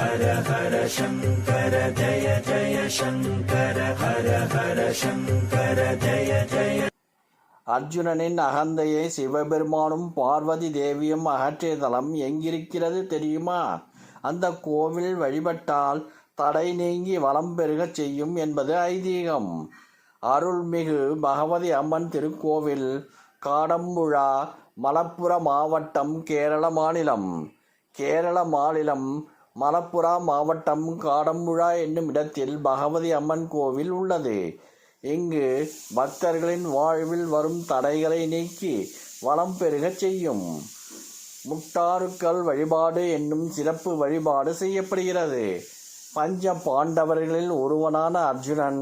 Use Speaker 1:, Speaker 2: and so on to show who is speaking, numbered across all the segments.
Speaker 1: ஹர ஹர சங்கர ஜய ஜய சங்கர ஹர ஹர சங்கர ஜய ஜய.
Speaker 2: அர்ஜுனனின் அகந்தையை சிவபெருமானும் பார்வதி தேவியும் அகற்றிய தலம் எங்கிருக்கிறது தெரியுமா? அந்த கோவில் வழிபட்டால் தடை நீங்கி வளம் பெருகச் செய்யும் என்பது ஐதீகம். அருள்மிகு பகவதி அம்மன் திருக்கோவில் காடம்புழா மலப்புர மாவட்டம் கேரள மாநிலம். கேரள மாநிலம் மலப்புரா மாவட்டம் காடம்புழா என்னும் இடத்தில் பகவதி அம்மன் கோவில் உள்ளது. இங்கு பக்தர்களின் வாழ்வில் வரும் தடைகளை நீக்கி வளம் பெருகச் செய்யும். முட்டாருக்கல் வழிபாடு என்னும் சிறப்பு வழிபாடு செய்யப்படுகிறது. பஞ்ச பாண்டவர்களில் ஒருவனான அர்ஜுனன்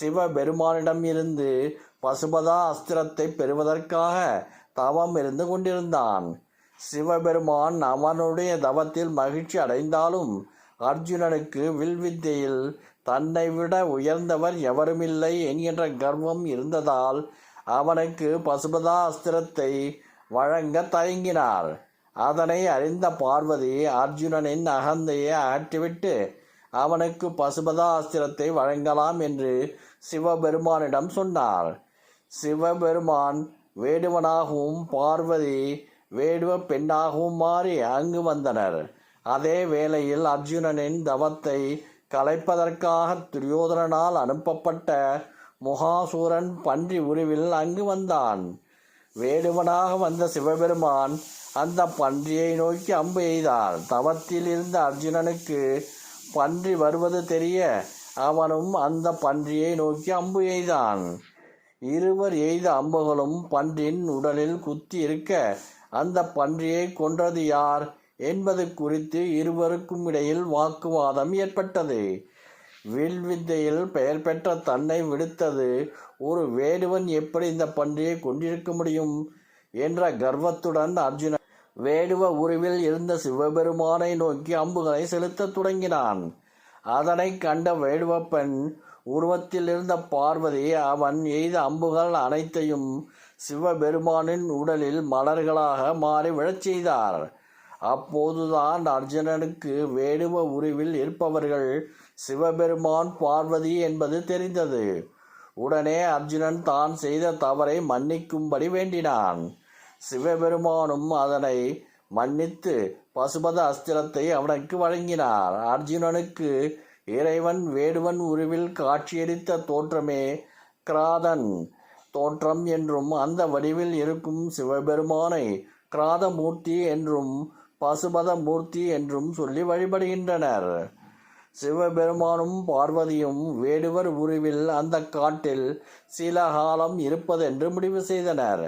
Speaker 2: சிவபெருமானிடம் இருந்து பசுபதா அஸ்திரத்தை பெறுவதற்காக தவம் இருந்து கொண்டிருந்தான். சிவபெருமான் அவனுடைய தவத்தில் மகிழ்ச்சி அடைந்தாலும் அர்ஜுனனுக்கு வில்வித்தையில் தன்னை விட உயர்ந்தவர் எவருமில்லை என்கின்ற கர்வம் இருந்ததால் அவனுக்கு பசுபதா அஸ்திரத்தை வழங்க தயங்கினார். அதனை அறிந்த பார்வதி அர்ஜுனனின் அகந்தையை அகற்றிவிட்டு அவனுக்கு பசுபதா அஸ்திரத்தை வழங்கலாம் என்று சிவபெருமானிடம் சொன்னார். சிவபெருமான் வேடுவனாகவும் பார்வதி வேடுவ பெண்ணாகவும் மாறி அங்கு வந்தனர். அதே வேளையில் அர்ஜுனனின் தவத்தை கலைப்பதற்காக துரியோதனனால் அனுப்பப்பட்ட முகாசூரன் பன்றி உருவில் அங்கு வந்தான். வேடுவனாக வந்த சிவபெருமான் அந்த பன்றியை நோக்கி அம்பு எய்தார். தவத்தில் இருந்த அர்ஜுனனுக்கு பன்றி வருவது தெரிய அவனும் அந்த பன்றியை நோக்கி அம்பு எய்தான். இருவர் எய்த அம்புகளும் பன்றின் உடலில் குத்தி இருக்க அந்த பன்றியை கொன்றது யார் என்பது குறித்து இருவருக்கும் இடையில் வாக்குவாதம் ஏற்பட்டது. வில்வித்தையில் பெயர் பெற்ற தன்னை விடுத்தது ஒரு வேடுவன் எப்படி இந்த பன்றியை கொண்டிருக்க முடியும் என்ற கர்வத்துடன் அர்ஜுனன் வேடுவ உருவில் இருந்த சிவபெருமானை நோக்கி அம்புகளை செலுத்தத் தொடங்கினான். அதனை கண்ட வேடுவ பெண் உருவத்தில் இருந்த பார்வதி அவன் எய்த அம்புகள் அனைத்தையும் சிவபெருமானின் உடலில் மலர்களாக மாறி விழச் செய்தார். அப்போதுதான் அர்ஜுனனுக்கு வேடுவ உருவில் இருப்பவர்கள் சிவபெருமான் பார்வதி என்பது தெரிந்தது. உடனே அர்ஜுனன் தான் செய்த தவறை மன்னிக்கும்படி வேண்டினான். சிவபெருமானும் அதனை மன்னித்து பசுபத அஸ்திரத்தை அவனுக்கு வழங்கினார். அர்ஜுனனுக்கு இறைவன் வேடுவன் உருவில் காட்சியளித்த தோற்றமே கிராதன். தோற்றம் என்றும் அந்த வடிவில் இருக்கும் சிவபெருமானை கிராதமூர்த்தி என்றும் பசுபத மூர்த்தி என்றும் சொல்லி வழிபடுகின்றனர். சிவபெருமானும் பார்வதியும் வேடுவர் உருவில் அந்த காட்டில் சில காலம் இருப்பதென்று முடிவு செய்தனர்.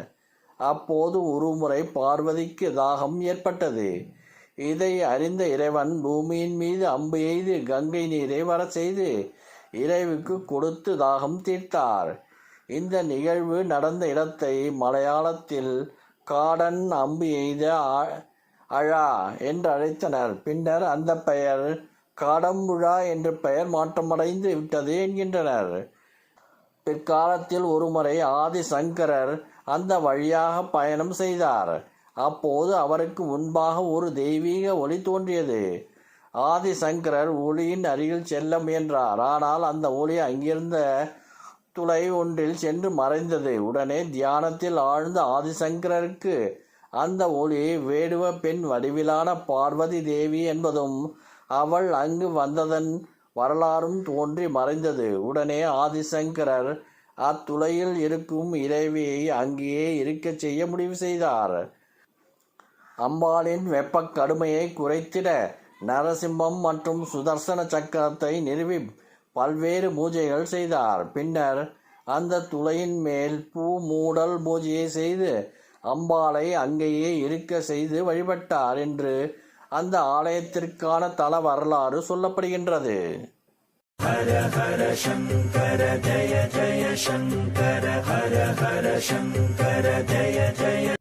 Speaker 2: அப்போது ஒருமுறை பார்வதிக்கு தாகம் ஏற்பட்டது. இதை அறிந்த இறைவன் பூமியின் மீது அம்பு எய்து கங்கை நீரை வர செய்து இறைவுக்கு கொடுத்து தாகம் தீர்த்தார். இந்த நிகழ்வு நடந்த இடத்தை மலையாளத்தில் காடன் அம்பு எய்த அழா என்று அழைத்தனர். பின்னர் அந்த பெயர் காடம்புழா என்று பெயர் மாற்றமடைந்து விட்டது என்கின்றனர். பிற்காலத்தில் ஒருமுறை ஆதி சங்கரர் அந்த வழியாக பயணம் செய்தார். அப்போது அவருக்கு முன்பாக ஒரு தெய்வீக ஒளி தோன்றியது. ஆதிசங்கரர் ஒளியின் அருகில் செல்ல முயன்றார். ஆனால் அந்த ஒளி அங்கிருந்த துளை ஒன்றில் சென்று மறைந்தது. உடனே தியானத்தில் ஆழ்ந்த ஆதிசங்கரருக்கு அந்த ஒளி வேடுவ பெண் வடிவிலான பார்வதி தேவி என்பதும் அவள் அங்கு வந்ததன் வரலாறும் தோன்றி மறைந்தது. உடனே ஆதிசங்கரர் அத்துளையில் இருக்கும் இறைவியை அங்கேயே இருக்கச் செய்ய முடிவு செய்தார். அம்பாளின் வெப்பக் கடுமையை குறைத்திட நரசிம்மம் மற்றும் சுதர்சன சக்கரத்தை நிறுவி பல்வேறு பூஜைகள் செய்தார். பின்னர் அந்த துளையின் மேல் பூ மூடல் பூஜையை செய்து அம்பாளை அங்கேயே இருக்க செய்து வழிபட்டார் என்று அந்த ஆலயத்திற்கான தல வரலாறு சொல்லப்படுகின்றது.
Speaker 1: ஹர ஹர சங்கர ஜய ஜய சங்கர ஹர ஹர சங்கர ஜய ஜய